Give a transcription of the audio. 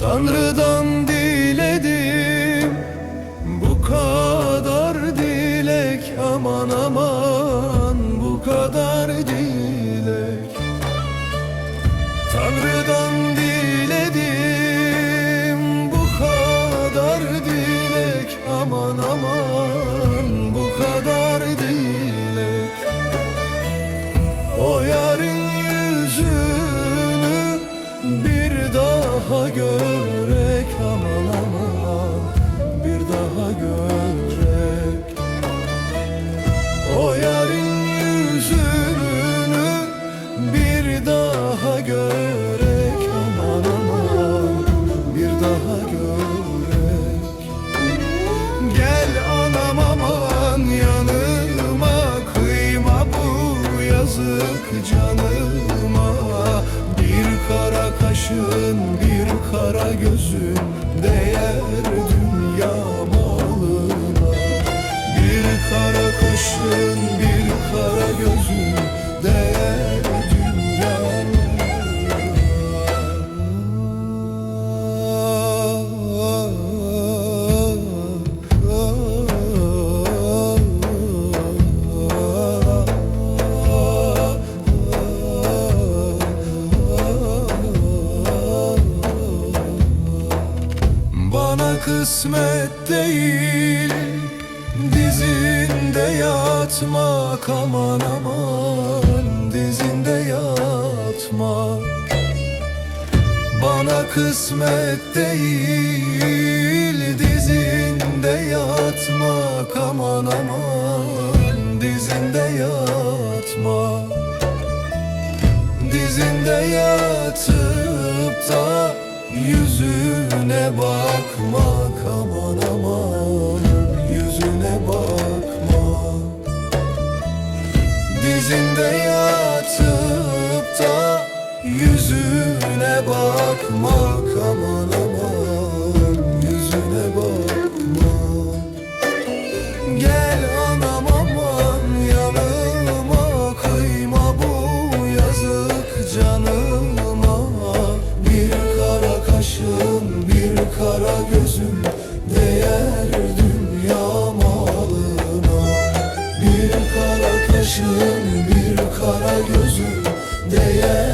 Tanrı'dan canıma Bir kara kaşın bir kara gözün değer Bana kısmet değil. Dizinde yatmak aman aman Dizinde yatmak bana kısmet değil. Dizinde yatmak aman aman Dizinde yatmak Dizinde yatıp da Yüzüne bakmak aman aman. Yüzüne bakmak Dizinde yatıp da Yüzüne bakmak aman aman. Yüzüne bakmak Kaşın bir kara gözün Değer